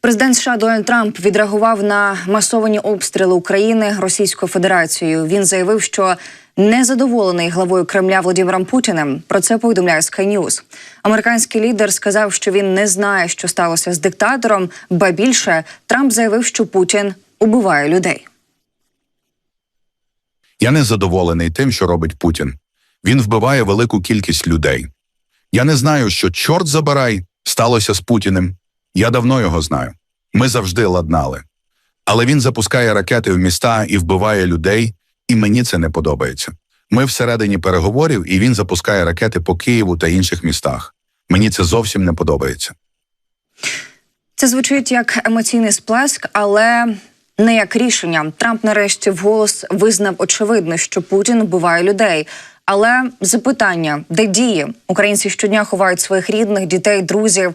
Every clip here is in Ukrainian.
Президент США Дональд Трамп відреагував на масовані обстріли України Російською Федерацією. Він заявив, що незадоволений главою Кремля Володимиром Путіним. Про це повідомляє Sky News. Американський лідер сказав, що він не знає, що сталося з диктатором. Ба більше Трамп заявив, що Путін убиває людей. Я не задоволений тим, що робить Путін. Він вбиває велику кількість людей. Я не знаю, що чорт забирай сталося з Путіним. Я давно його знаю. Ми завжди ладнали. Але він запускає ракети в міста і вбиває людей, і мені це не подобається. Ми всередині переговорів, і він запускає ракети по Києву та інших містах. Мені це зовсім не подобається. Це звучить як емоційний сплеск, але не як рішення. Трамп нарешті вголос визнав очевидно, що Путін вбиває людей. Але запитання, де дії? Українці щодня ховають своїх рідних, дітей, друзів.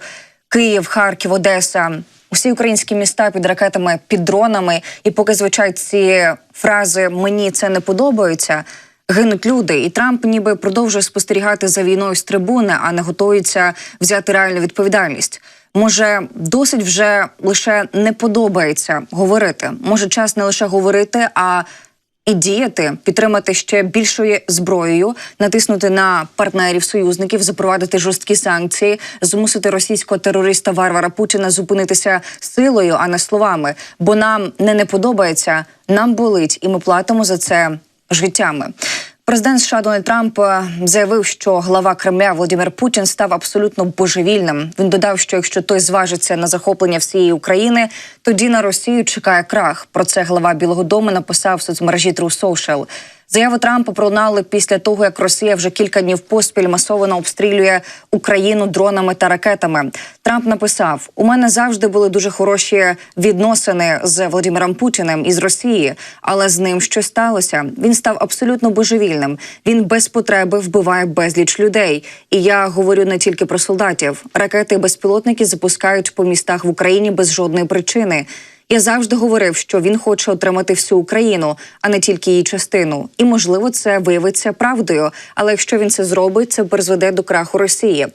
Київ, Харків, Одеса. Усі українські міста під ракетами, під дронами. І поки звучать ці фрази Мені це не подобається. Гинуть люди, і Трамп ніби продовжує спостерігати за війною з трибуни, а не готується взяти реальну відповідальність. Може, досить вже лише не подобається говорити. Може, час не лише говорити, а і діяти, підтримати ще більшою зброєю, натиснути на партнерів, союзників, запровадити жорсткі санкції, змусити російського терориста варвара Путіна зупинитися силою, а не словами. Бо нам не не подобається, нам болить, і ми платимо за це життями. Президент США Дональд Трамп е, заявив, що глава Кремля Володимир Путін став абсолютно божевільним. Він додав, що якщо той зважиться на захоплення всієї України, тоді на Росію чекає крах. Про це глава Білого Дому написав в соцмережі True Social. Заяви Трампа пролунали після того, як Росія вже кілька днів поспіль масово обстрілює Україну дронами та ракетами. Трамп написав: у мене завжди були дуже хороші відносини з Володимиром Путіним із Росії, але з ним щось сталося. Він став абсолютно божевільним. Він без потреби вбиває безліч людей. І я говорю не тільки про солдатів. Ракети і безпілотники запускають по містах в Україні без жодної причини. Я завжди говорив, що він хоче отримати всю Україну, а не тільки її частину. І можливо, це виявиться правдою. Але якщо він це зробить, це призведе до краху Росії.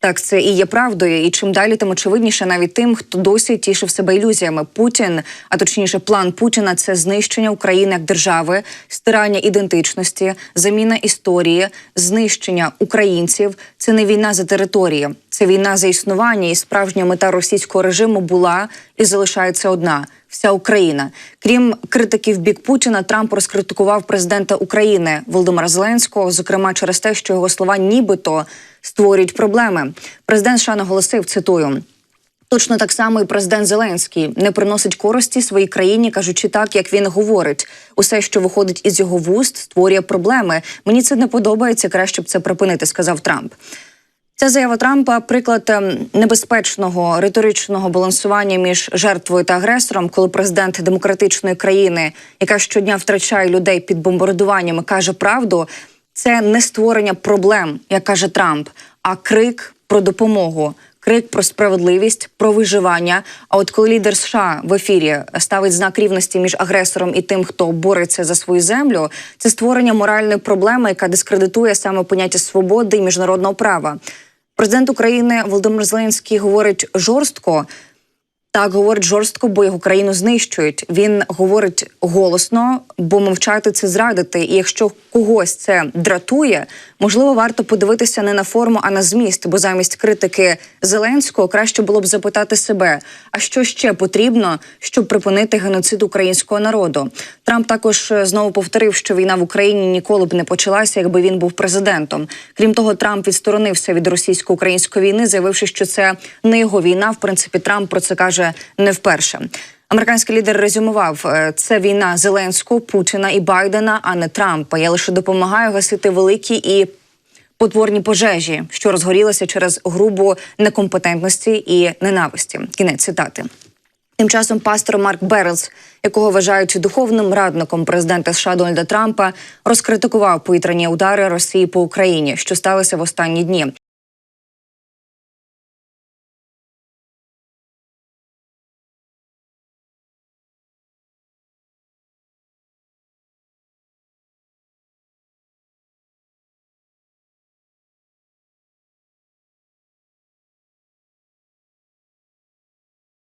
Так, це і є правдою, і чим далі, тим очевидніше навіть тим, хто досі тішив себе ілюзіями. Путін, а точніше, план Путіна це знищення України як держави, стирання ідентичності, заміна історії, знищення українців. Це не війна за території, це війна за існування. І справжня мета російського режиму була і залишається одна. Вся Україна, крім критиків бік Путіна, Трамп розкритикував президента України Володимира Зеленського, зокрема через те, що його слова нібито створюють проблеми. Президент США наголосив, цитую. Точно так само і президент Зеленський не приносить користі своїй країні, кажучи так, як він говорить. Усе, що виходить із його вуст, створює проблеми. Мені це не подобається. Краще б це припинити, сказав Трамп. Ця заява Трампа приклад ем, небезпечного риторичного балансування між жертвою та агресором, коли президент демократичної країни, яка щодня втрачає людей під бомбардуваннями, каже правду. Це не створення проблем, як каже Трамп, а крик про допомогу. Крик про справедливість, про виживання. А от коли лідер США в ефірі ставить знак рівності між агресором і тим, хто бореться за свою землю, це створення моральної проблеми, яка дискредитує саме поняття свободи і міжнародного права. Президент України Володимир Зеленський говорить жорстко. Так говорить жорстко, бо його країну знищують. Він говорить голосно, бо мовчати це зрадити. І якщо когось це дратує, можливо, варто подивитися не на форму, а на зміст. Бо замість критики Зеленського краще було б запитати себе: а що ще потрібно, щоб припинити геноцид українського народу? Трамп також е, знову повторив, що війна в Україні ніколи б не почалася, якби він був президентом. Крім того, Трамп відсторонився від російсько-української війни, заявивши, що це не його війна. В принципі, Трамп про це каже не вперше. Американський лідер резюмував, е, це війна Зеленського, Путіна і Байдена, а не Трампа. Я лише допомагаю гасити великі і потворні пожежі, що розгорілися через грубу некомпетентності і ненависті. Кінець цитати. Тим часом пастор Марк Бернс, якого вважають духовним радником президента США Дональда Трампа, розкритикував повітряні удари Росії по Україні, що сталося в останні дні.